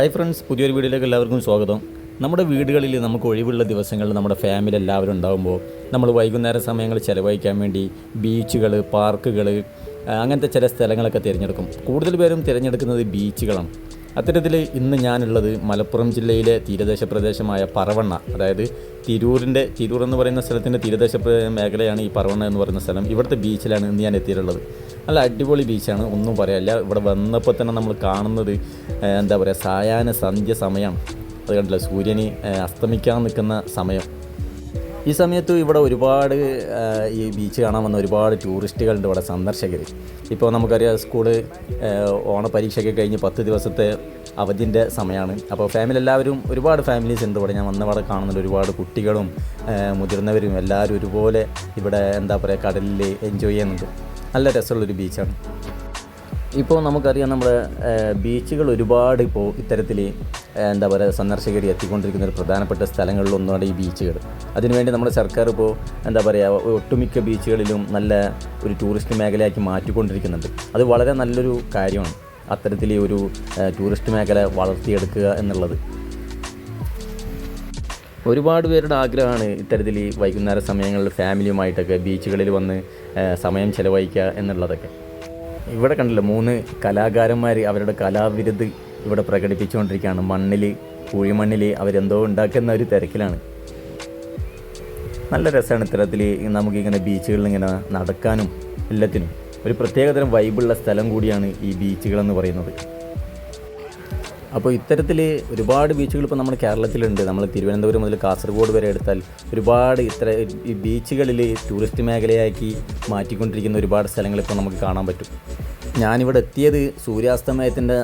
Hi friends പുതിയൊരു വീഡിയോയിലേക്ക് എല്ലാവർക്കും സ്വാഗതം. നമ്മുടെ വീടുകളിൽ നമുക്ക് ഒഴിവുള്ള ദിവസങ്ങളിൽ നമ്മുടെ ഫാമിലി എല്ലാവരും ഉണ്ടാകുമ്പോൾ നമ്മൾ വൈകുന്നേര സമയങ്ങൾ ചിലവഴിക്കാൻ വേണ്ടി ബീച്ചുകൾ പാർക്കുകൾ അങ്ങനത്തെ ചില സ്ഥലങ്ങളൊക്കെ തിരഞ്ഞെടുക്കും. കൂടുതൽ പേരും തിരഞ്ഞെടുക്കുന്നത് ബീച്ചുകളാണ് അത്തരത്തിൽ ഇന്ന് ഞാനുള്ളത് മലപ്പുറം ജില്ലയിലെ തീരദേശ പ്രദേശമായ പറവണ്ണ അതായത് തിരൂരിന്റെ തിരൂർ എന്ന് പറയുന്ന സ്ഥലത്തിന്റെ തീരദേശ മേഖലയാണ് ഈ പറവണ്ണ എന്ന് പറയുന്ന സ്ഥലം. ഇവിടുത്തെ ബീച്ചിലാണ് ഇന്ന് ഞാൻ എത്തിയിട്ടുള്ളത്. നല്ല അടിപൊളി ബീച്ചാണ് ഒന്നും പറയാനില്ല ഇവിടെ വന്നപ്പോൾ തന്നെ നമ്മൾ കാണുന്നത് എന്താ പറയുക സായാഹ്ന സന്ധ്യ സമയമാണ് അത് കണ്ടില്ല സൂര്യന് അസ്തമിക്കാൻ നിൽക്കുന്ന സമയം. ഈ സമയത്ത് ഇവിടെ ഒരുപാട് ഈ ബീച്ച് കാണാൻ വന്ന ഒരുപാട് ടൂറിസ്റ്റുകളുണ്ട് ഇവിടെ സന്ദർശകർ ഇപ്പോൾ നമുക്കറിയാം സ്കൂൾ ഓണ ഓണപരീക്ഷയൊക്കെ കഴിഞ്ഞ് പത്ത് ദിവസത്തെ അവധിന്റെ സമയമാണ് അപ്പോൾ ഫാമിലി എല്ലാവരും ഒരുപാട് ഫാമിലീസ് ഉണ്ട് ഇവിടെ. ഞാൻ വന്നവിടെ കാണുന്നുണ്ട്. ഒരുപാട് കുട്ടികളും മുതിർന്നവരും എല്ലാവരും ഒരുപോലെ ഇവിടെ എന്താ പറയുക കടലിൽ എൻജോയ് ചെയ്യുന്നുണ്ട്. നല്ല രസമുള്ളൊരു ബീച്ചാണ് ഇപ്പോൾ നമുക്കറിയാം നമ്മുടെ ബീച്ചുകൾ ഒരുപാട് ഇപ്പോൾ ഇത്തരത്തിൽ എന്താ പറയുക സന്ദർശകർ എത്തിക്കൊണ്ടിരിക്കുന്ന ഒരു പ്രധാനപ്പെട്ട സ്ഥലങ്ങളിലൊന്നാണ് ഈ ബീച്ചുകൾ. അതിനുവേണ്ടി നമ്മുടെ സർക്കാർ ഇപ്പോൾ എന്താ പറയുക ഒട്ടുമിക്ക ബീച്ചുകളിലും നല്ല ഒരു ടൂറിസ്റ്റ് മേഖലയാക്കി മാറ്റിക്കൊണ്ടിരിക്കുന്നുണ്ട്. അത് വളരെ നല്ലൊരു കാര്യമാണ് അത്തരത്തിൽ ഒരു ടൂറിസ്റ്റ് മേഖല വളർത്തിയെടുക്കുക എന്നുള്ളത്. ഒരുപാട് പേരുടെ ആഗ്രഹമാണ് ഇത്തരത്തിൽ വൈകുന്നേര സമയങ്ങളിൽ ഫാമിലിയുമായിട്ടൊക്കെ ബീച്ചുകളിൽ വന്ന് സമയം ചിലവഴിക്കുക എന്നുള്ളതൊക്കെ. ഇവിടെ കണ്ടില്ല മൂന്ന് കലാകാരന്മാർ അവരുടെ കലാവിരുത് ഇവിടെ പ്രകടിപ്പിച്ചുകൊണ്ടിരിക്കുകയാണ്. മണ്ണിൽ കുഴിമണ്ണിൽ അവരെന്തോ ഉണ്ടാക്കുന്ന ഒരു തിരക്കിലാണ്. നല്ല രസമാണ് ഇത്തരത്തിൽ നമുക്കിങ്ങനെ ബീച്ചുകളിൽ ഇങ്ങനെ നടക്കാനും എല്ലാത്തിനും. ഒരു പ്രത്യേകതരം വൈബുള്ള സ്ഥലം കൂടിയാണ് ഈ ബീച്ചുകളെന്ന് പറയുന്നത്. അപ്പോൾ ഇത്തരത്തിൽ ഒരുപാട് ബീച്ചുകൾ ഇപ്പോൾ നമ്മുടെ കേരളത്തിലുണ്ട്. നമ്മൾ തിരുവനന്തപുരം മുതൽ കാസർഗോഡ് വരെ എടുത്താൽ ഒരുപാട് ഇത്ര ഈ ബീച്ചുകളിൽ ടൂറിസ്റ്റ് മേഖലയാക്കി മാറ്റിക്കൊണ്ടിരിക്കുന്ന ഒരുപാട് സ്ഥലങ്ങൾ ഇപ്പോൾ നമുക്ക് കാണാൻ പറ്റും. ഞാനിവിടെ എത്തിയത് സൂര്യാസ്തമയത്തിന്റെ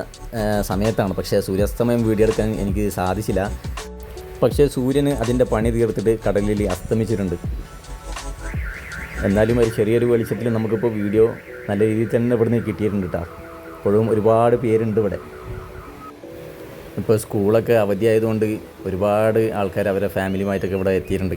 സമയത്താണ്. പക്ഷേ സൂര്യാസ്തമയം വീഡിയോ എടുക്കാൻ എനിക്ക് സാധിച്ചില്ല. പക്ഷേ സൂര്യന് അതിന്റെ പണി തീർത്തിട്ട് കടലിൽ അസ്തമിച്ചിട്ടുണ്ട്. എന്നാലും ഒരു ചെറിയൊരു വെളിച്ചത്തിൽ നമുക്കിപ്പോൾ വീഡിയോ നല്ല രീതിയിൽ തന്നെ ഇവിടുന്ന് കിട്ടിയിട്ടുണ്ട് കേട്ടോ ഇപ്പോഴും ഒരുപാട് പേരുണ്ട് ഇവിടെ. ഇപ്പോൾ സ്കൂളൊക്കെ അവധിയായതുകൊണ്ട് ഒരുപാട് ആൾക്കാർ അവരെ ഫാമിലിയുമായിട്ടൊക്കെ ഇവിടെ എത്തിയിട്ടുണ്ട്.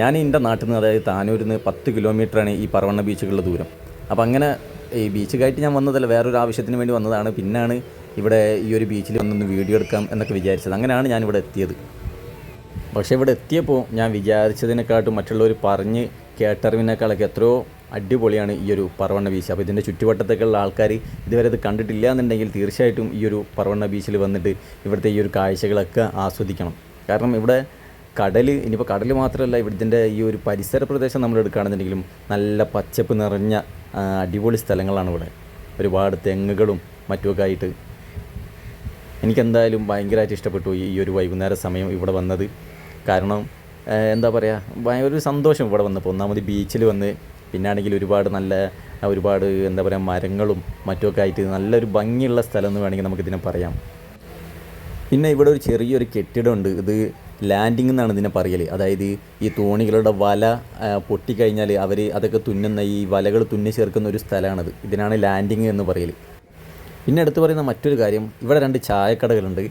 ഞാൻ എന്റെ നാട്ടിൽ നിന്ന് അതായത് താനൂരിൽ നിന്ന് പത്ത് കിലോമീറ്ററാണ് ഈ പറവണ്ണ ബീച്ചുകളുടെ ദൂരം. അപ്പോൾ അങ്ങനെ ഈ ബീച്ച് കയറ്റി ഞാൻ വന്നതല്ല വേറൊരു ആവശ്യത്തിന് വേണ്ടി വന്നതാണ്. പിന്നാണ് ഇവിടെ ഈ ഒരു ബീച്ചിൽ വന്നൊന്ന് വീഡിയോ എടുക്കാം എന്നൊക്കെ വിചാരിച്ചത്. അങ്ങനെയാണ് ഞാൻ ഇവിടെ എത്തിയത്. പക്ഷേ ഇവിടെ എത്തിയപ്പോൾ ഞാൻ വിചാരിച്ചതിനെക്കാട്ടും മറ്റുള്ളവർ പറഞ്ഞ് കേട്ടറിവിനേക്കാളൊക്കെ എത്രയോ അടിപൊളിയാണ് ഈ ഒരു പറവണ്ണ ബീച്ച് അപ്പോൾ ഇതിന്റെ ചുറ്റുവട്ടത്തേക്കുള്ള ആൾക്കാർ ഇതുവരെ ഇത് കണ്ടിട്ടില്ല എന്നുണ്ടെങ്കിൽ തീർച്ചയായിട്ടും ഈ ഒരു പറവണ്ണ ബീച്ചിൽ വന്നിട്ട് ഇവിടുത്തെ ഈ ഒരു കാഴ്ചകളൊക്കെ ആസ്വദിക്കണം. കാരണം ഇവിടെ കടൽ ഇനിയിപ്പോൾ കടൽ മാത്രമല്ല ഇവിടുത്തെ ഈ ഒരു പരിസര പ്രദേശം നമ്മൾ എടുക്കുകയാണെന്നുണ്ടെങ്കിലും നല്ല പച്ചപ്പ് നിറഞ്ഞ അടിപൊളി സ്ഥലങ്ങളാണ് ഇവിടെ. ഒരുപാട് തെങ്ങുകളും മറ്റുമൊക്കെ ആയിട്ട്. എനിക്കെന്തായാലും ഭയങ്കരമായിട്ട് ഇഷ്ടപ്പെട്ടു ഈ ഒരു വൈകുന്നേര സമയം ഇവിടെ വന്നത്. കാരണം എന്താ പറയുക ഒരു സന്തോഷം ഇവിടെ വന്നപ്പോൾ. ഒന്നാമത് ബീച്ചിൽ വന്ന് പിന്നാണെങ്കിൽ ഒരുപാട് നല്ല ഒരുപാട് എന്താ പറയുക മരങ്ങളും മറ്റുമൊക്കെ ആയിട്ട് നല്ലൊരു ഭംഗിയുള്ള സ്ഥലം എന്ന് വേണമെങ്കിൽ നമുക്കിതിനെ പറയാം. പിന്നെ ഇവിടെ ഒരു ചെറിയൊരു കെട്ടിടമുണ്ട്. ഇത് ലാൻഡിംഗ് എന്നാണ് ഇതിനെ പറയൽ അതായത് ഈ തോണികളുടെ വല പൊട്ടിക്കഴിഞ്ഞാൽ അവർ അതൊക്കെ തുന്നുന്ന ഈ വലകൾ തുന്നി ചേർക്കുന്ന ഒരു സ്ഥലമാണത്. ഇതിനാണ് ലാൻഡിങ് എന്ന് പറയൽ പിന്നെ എടുത്തു പറയുന്ന മറ്റൊരു കാര്യം ഇവിടെ രണ്ട് ചായക്കടകളുണ്ട്.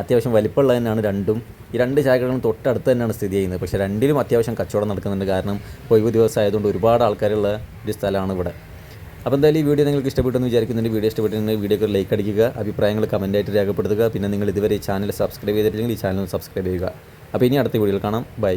അത്യാവശ്യം വലിപ്പമുള്ള തന്നെയാണ് രണ്ടും. ഈ രണ്ട് ചായക്കടകളും തൊട്ടടുത്ത് തന്നെയാണ് സ്ഥിതി ചെയ്യുന്നത്. പക്ഷേ രണ്ടിലും അത്യാവശ്യം കച്ചവടം നടക്കുന്നുണ്ട്. കാരണം ഒഴിവ് ദിവസം ആയതുകൊണ്ട് ഒരുപാട് ആൾക്കാരുള്ള ഒരു സ്ഥലമാണ് ഇവിടെ. അപ്പോൾ എന്തായാലും ഈ വീഡിയോ നിങ്ങൾക്ക് ഇഷ്ടപ്പെട്ടെന്ന് വിചാരിക്കുന്നുണ്ട്. വീഡിയോ ഇഷ്ടപ്പെട്ടിട്ടുണ്ടെങ്കിൽ വീഡിയോക്ക് ലൈക്ക് അടിക്കുക അഭിപ്രായങ്ങൾ കമന്റായിട്ട് രേഖപ്പെടുത്തുക. പിന്നെ നിങ്ങൾ ഇതുവരെ ചാനൽ സബ്സ്ക്രൈബ് ചെയ്തിട്ടില്ലെങ്കിൽ ഈ ചാനൽ സബ്സ്ക്രൈബ് ചെയ്യുക. അപ്പോൾ ഇനി അടുത്ത വീഡിയോയിൽ കാണാം. ബൈ